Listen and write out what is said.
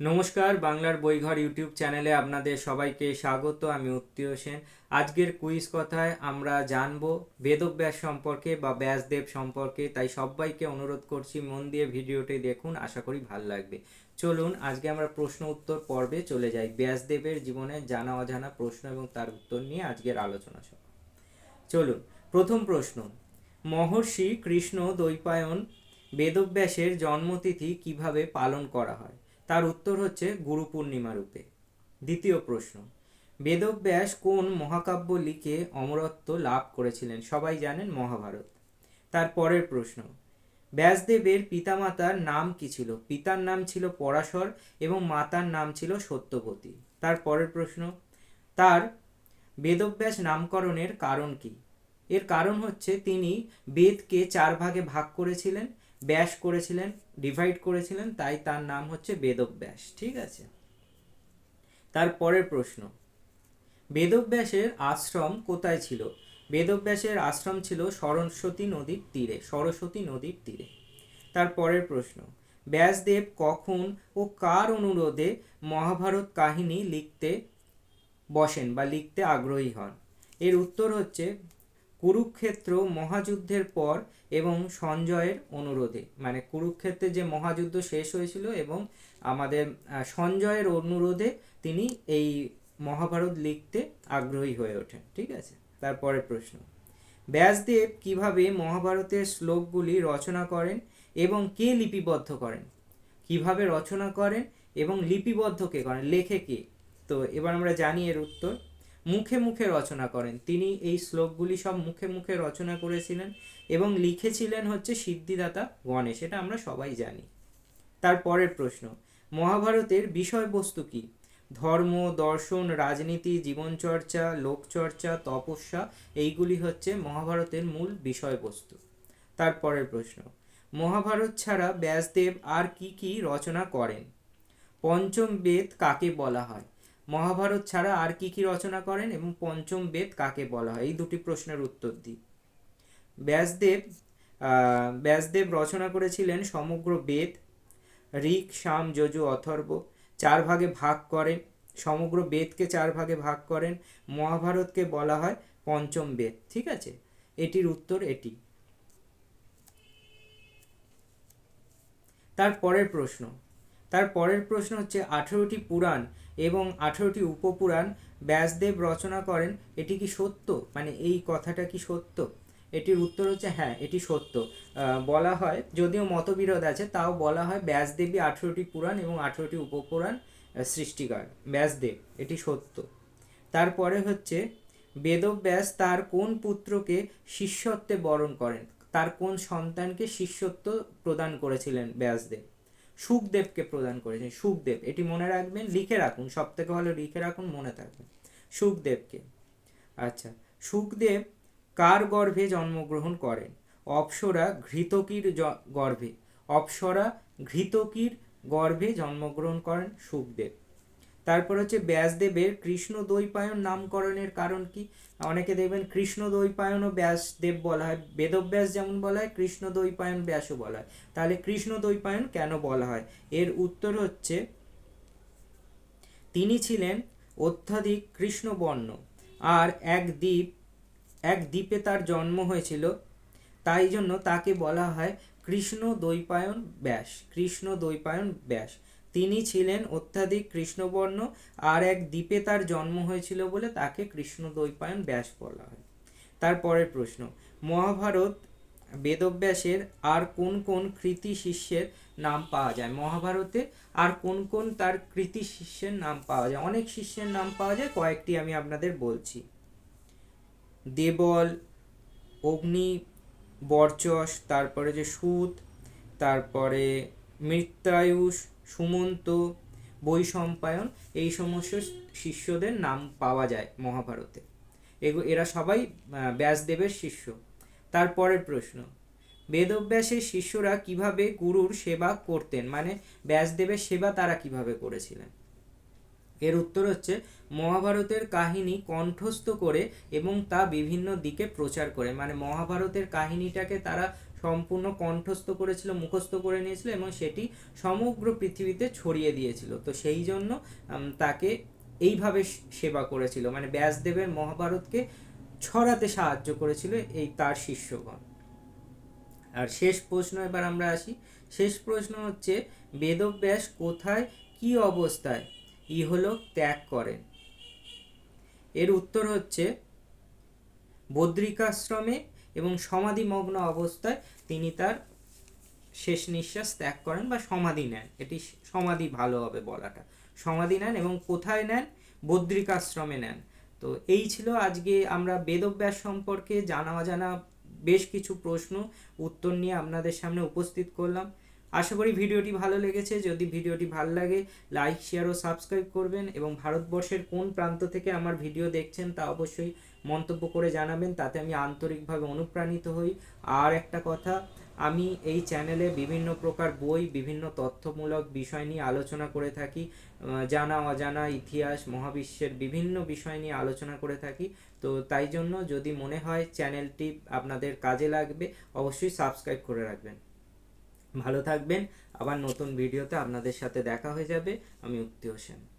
নমস্কার, বাংলার বইঘর ইউটিউব চ্যানেলে আপনাদের সবাইকে স্বাগত, আমি উত্তীয় সেন। আজকের কুইজ কথায় আমরা জানব বেদব্যাস সম্পর্কে বা ব্যাসদেব সম্পর্কে, তাই সবাইকে অনুরোধ করছি মন দিয়ে ভিডিওটি দেখুন, আশা করি ভালো লাগবে। চলুন, আজকে আমরা প্রশ্ন উত্তর পর্বে চলে যাই। ব্যাসদেবের জীবনে জানা অজানা প্রশ্ন এবং তার উত্তর নিয়ে আজকের আলোচনা সভা। চলুন, প্রথম প্রশ্ন। মহর্ষি কৃষ্ণ দ্বৈপায়ন বেদব্যাসের জন্মতিথি কীভাবে পালন করা হয়? তার উত্তর হচ্ছে গুরু পূর্ণিমা রূপে। দ্বিতীয় প্রশ্ন, বেদব্যাস কোন মহাকাব্য লিখে অমরত্ব লাভ করেছিলেন? সবাই জানেন মহাভারত। তার পরের প্রশ্ন, ব্যাসদেবের পিতামাতার নাম কি ছিল? পিতার নাম ছিল পরাশর এবং মাতার নাম ছিল সত্যবতী। তার পরের প্রশ্ন, তার বেদব্যাস নামকরণের কারণ কি? এর কারণ হচ্ছে তিনি বেদকে চার ভাগে ভাগ করেছিলেন, ব্যাস করেছিলেন ডিভাইড করেছিলেন, তাই তার নাম হচ্ছে বেদব্যাস, ঠিক আছে? তার পরের প্রশ্ন, বেদব্যাসের আশ্রম কোথায় ছিল? বেদব্যাসের আশ্রম ছিল সরস্বতী নদীর তীরে, সরস্বতী নদীর তীরে। তার পরের প্রশ্ন, ব্যাসদেব কখন ও কার অনুরোধে মহাভারত কাহিনী লিখতে বসেন বা লিখতে আগ্রহী হন? এর উত্তর হচ্ছে কুরুক্ষেত্র মহাযুদ্ধের পর এবং সঞ্জয়ের অনুরোধে। মানে কুরুক্ষেত্রে যে মহাযুদ্ধ শেষ হয়েছিল এবং আমাদের সঞ্জয়ের অনুরোধে তিনি এই মহাভারত লিখতে আগ্রহী হয়ে ওঠেন, ঠিক আছে? তারপরে প্রশ্ন। ব্যাসদেব কীভাবে মহাভারতের শ্লোকগুলি রচনা করেন এবং কে লিপিবদ্ধ করেন? কীভাবে রচনা করেন এবং লিপিবদ্ধ কে করেন? লেখে কে? তো এবার আমরা জানি এর উত্তর। মুখে মুখে রচনা করেন। তিনি এই শ্লোকগুলি সব মুখে মুখে রচনা করেছিলেন এবং লিখেছিলেন হচ্ছে সিদ্ধিদাতা গণেশ, এটা আমরা সবাই জানি। তার পরের প্রশ্ন, মহাভারতের বিষয়বস্তু কি? ধর্ম, দর্শন, রাজনীতি, জীবনচর্চা, লোকচর্চা, তপস্যা, এইগুলি হচ্ছে মহাভারতের মূল বিষয়বস্তু। তার পরের প্রশ্ন, মহাভারত ছাড়া ব্যাসদেব আর কি কি রচনা করেন? পঞ্চম বেদ কাকে বলা হয়? মহাভারত ছাড়া আর কি কি রচনা করেন এবং পঞ্চম বেদ কাকে বলা হয়? এই দুটি প্রশ্নের উত্তর দিই। ব্যাসদেব ব্যাসদেব রচনা করেছিলেন সমগ্র বেদ, ঋক, সাম, যজু, অথর্ব। চার ভাগে ভাগ করেন। সমগ্র বেদকে চার ভাগে ভাগ করেন। মহাভারতকে বলা হয় পঞ্চম বেদ। ঠিক আছে? এটির উত্তর এটি। তার পরের প্রশ্ন। তার পরের প্রশ্ন হচ্ছে, আঠেরোটি পুরাণ এবং আঠেরোটি উপপুরাণ ব্যাসদেব রচনা করেন, এটি কি সত্য? মানে এই কথাটা কি সত্য? এটির উত্তর হচ্ছে হ্যাঁ এটি সত্য। বলা হয়, যদিও মতবিরোধ আছে, তাও বলা হয় ব্যাসদেবী আঠেরোটি পুরাণ এবং আঠেরোটি উপপুরাণ সৃষ্টিকার ব্যাসদেব, এটি সত্য। তারপরে হচ্ছে, বেদব্যাস তার কোন পুত্রকে শিষ্যত্বে বরণ করেন? তার কোন সন্তানকে শিষ্যত্ব প্রদান করেছিলেন ব্যাসদেব? সুখদেবকে প্রদান করেছেন সুখদেব, এটি মনে রাখবেন, লিখে রাখুন, সব থেকে ভালো লিখে রাখুন, মনে থাকবে। সুখদেবকে। আচ্ছা সুখদেব কার গর্ভে জন্মগ্রহণ করেন? অপ্সরা ঘৃতকীর গর্ভে। অপ্সরা ঘৃতকীর গর্ভে জন্মগ্রহণ করেন সুখদেব। তারপর হচ্ছে ব্যাসদেবের কৃষ্ণ দ্বৈপায়ন নামকরণের কারণ কি? অনেকে দেখবেন কৃষ্ণ দ্বৈপায়ন ও ব্যাসদেব বলা হয়, বেদব্যাস যেমন বলা হয় কৃষ্ণ দ্বৈপায়ন ব্যাসও বলা হয়। তাহলে কৃষ্ণ দ্বৈপায়ন কেন বলা হয়? এর উত্তর হচ্ছে, তিনি ছিলেন অত্যাধিক কৃষ্ণবর্ণ আর এক দ্বীপ, এক দ্বীপে তার জন্ম হয়েছিল। তাই জন্য তাকে বলা হয় কৃষ্ণ দ্বৈপায়ন ব্যাস কৃষ্ণ দ্বৈপায়ন ব্যাস। তিনি ছিলেন অত্যাধিক কৃষ্ণবর্ণ আর এক দ্বীপে তার জন্ম হয়েছিল বলে তাকে কৃষ্ণ দ্বৈপায়ন ব্যাস বলা হয়। তারপরের প্রশ্ন, মহাভারত বেদব্যাসের আর কোন কোন কৃতি শিষ্যের নাম পাওয়া যায়? মহাভারতে আর কোন কোন তার কৃতি শিষ্যের নাম পাওয়া যায়? অনেক শিষ্যের নাম পাওয়া যায়, কয়েকটি আমি আপনাদের বলছি। দেবল, অগ্নি, বর্চস, তারপরে যে সুত, তারপরে মৃত্যায়ুষ সুমন্ত, বৈশম্পায়ন, এই সমস্ত শিষ্যদের নাম পাওয়া যায় মহাভারতে। এরা সবাই ব্যাসদেবের শিষ্য। তারপরের প্রশ্ন, বেদব্যাসের শিষ্যরা কীভাবে গুরুর সেবা করতেন? মানে ব্যাসদেবের সেবা তারা কীভাবে করেছিলেন? এর উত্তর হচ্ছে, মহাভারতের কাহিনী কণ্ঠস্থ করে এবং তা বিভিন্ন দিকে প্রচার করে। মানে মহাভারতের কাহিনীটাকে তারা সম্পূর্ণ কণ্ঠস্থ করেছিল, মুখস্থ করে নিয়েছিল এবং সেটি সমগ্র পৃথিবীতে ছড়িয়ে দিয়েছিল। তো সেই জন্য তাকে এইভাবে সেবা করেছিল। মানে ব্যাসদেবের মহাভারতকে ছড়াতে সাহায্য করেছিল এই তার শিষ্যগণ। আর শেষ প্রশ্ন এবার আমরা আসি। শেষ প্রশ্ন হচ্ছে, বেদব্যাস কোথায়, কি অবস্থায়, ইহলোক ত্যাগ করেন? এর উত্তর হচ্ছে, বদ্রিকাশ্রমে এবং সমাধিমগ্ন অবস্থায় তিনি তার শেষ নিঃশ্বাস ত্যাগ করেন বা সমাধি নেন। এটি সমাধি ভালো হবে বলাটা। সমাধি নেন এবং কোথায় নেন? বদ্রিকাশ্রমে নেন। তো এই ছিল আজকে আমরা বেদব্যাস সম্পর্কে জানা অজানা বেশ কিছু প্রশ্ন, উত্তর নিয়ে আপনাদের সামনে উপস্থিত করলাম। আশা করি ভিডিওটি ভালো লেগেছে। যদি ভিডিওটি ভালো লাগে লাইক শেয়ার ও সাবস্ক্রাইব করবেন এবং ভারতবর্ষের কোন প্রান্ত থেকে আমার ভিডিও দেখছেন তা অবশ্যই মন্তব্য করে জানাবেন, তাতে আমি আন্তরিকভাবে অনুপ্রাণিত হই। আর একটা কথা, আমি এই চ্যানেলে বিভিন্ন প্রকার বই, বিভিন্ন তথ্যমূলক বিষয় নিয়ে আলোচনা করে থাকি জানা, অজানা, ইতিহাস, মহাবিশ্বের বিভিন্ন বিষয় নিয়ে আলোচনা করে থাকি। তো তাই জন্য যদি মনে হয় চ্যানেলটি আপনাদের কাজে লাগবে, অবশ্যই সাবস্ক্রাইব করে রাখবেন। ভালো থাকবেন। আবার নতুন ভিডিওতে আপনাদের সাথে দেখা হয়ে যাবে। আমি উক্তি হোসেন।